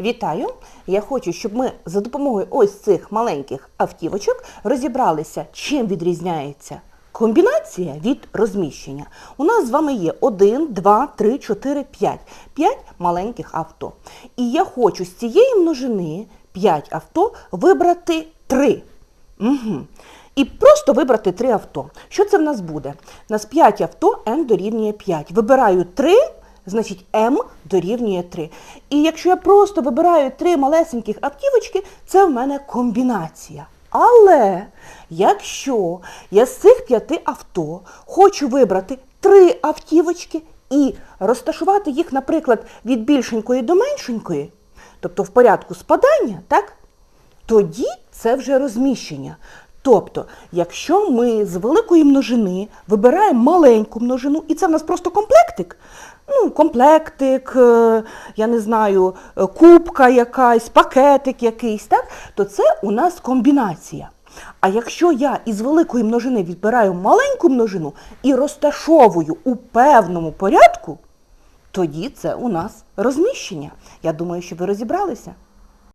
Вітаю! Я хочу, щоб ми за допомогою ось цих маленьких автівочок розібралися, чим відрізняється комбінація від розміщення. У нас з вами є 1, 2, 3, 4, 5. 5 маленьких авто. І я хочу з цієї множини 5 авто вибрати 3. Угу. І просто вибрати 3 авто. Що це в нас буде? У нас 5 авто, n дорівнює 5. Вибираю 3, значить m дорівнює 3. І якщо я просто вибираю 3 малесеньких автівочки, це в мене комбінація. Але якщо я з цих п'яти авто хочу вибрати три автівочки і розташувати їх, наприклад, від більшенької до меншенької, тобто в порядку спадання, так? тоді це вже розміщення. Тобто, якщо ми з великої множини вибираємо маленьку множину, і це в нас просто комплектик, ну, комплектик, е, я не знаю, е, кубка якась, пакетик якийсь, так, то це у нас комбінація. А якщо я із великої множини відбираю маленьку множину і розташовую у певному порядку, тоді це у нас розміщення. Я думаю, що ви розібралися.